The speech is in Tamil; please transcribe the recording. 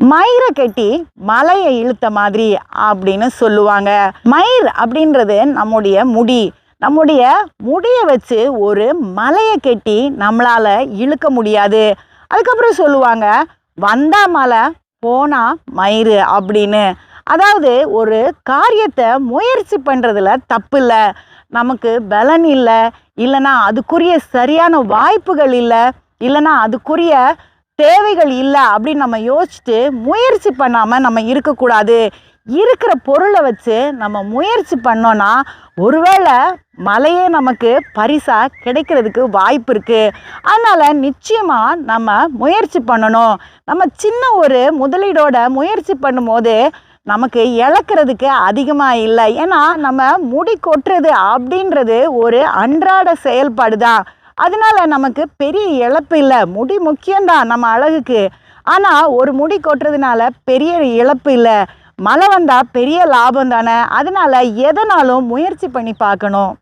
மயிரை கட்டி மலையை இழுத்த மாதிரி அப்படின்னு சொல்லுவாங்க. மயிர் அப்படின்றது நம்முடைய முடி. நம்முடைய முடியை வச்சு ஒரு மலையை கட்டி நம்மளால இழுக்க முடியாது. அதுக்கப்புறம் சொல்லுவாங்க வந்தா மலை போனா மயிறு அப்படின்னு. அதாவது ஒரு காரியத்தை முயற்சி பண்ணுறதுல தப்பு இல்லை. நமக்கு பலன் இல்லை. இல்லைன்னா அதுக்குரிய சரியான வாய்ப்புகள் இல்லை. இல்லைன்னா அதுக்குரிய தேவைகள் இல்லை அப்படின்னு நம்ம யோசிச்சுட்டு முயற்சி பண்ணாமல் நம்ம இருக்கக்கூடாது. இருக்கிற பொருளை வச்சு நம்ம முயற்சி பண்ணோன்னா ஒருவேளை மலையே நமக்கு பரிசாக கிடைக்கிறதுக்கு வாய்ப்பு இருக்குது அதனால் நிச்சயமாக நம்ம முயற்சி பண்ணணும். நம்ம சின்ன ஒரு முதலீடோட முயற்சி பண்ணும்போது நமக்கு இழக்கிறதுக்கு அதிகமாக இல்லை. ஏன்னா நம்ம முடி கொட்டுறது அப்படின்றது ஒரு அன்றாட செயல்பாடு தான் அதனால நமக்கு பெரிய இழப்பு இல்லை. முடி முக்கியம்தான் நம்ம அழகுக்கு. ஆனால் ஒரு முடி கொட்டுறதுனால பெரிய இழப்பு இல்லை. மழை வந்தால் பெரிய லாபம் தானே. அதனால எதனாலும் முயற்சி பண்ணி பார்க்கணும்.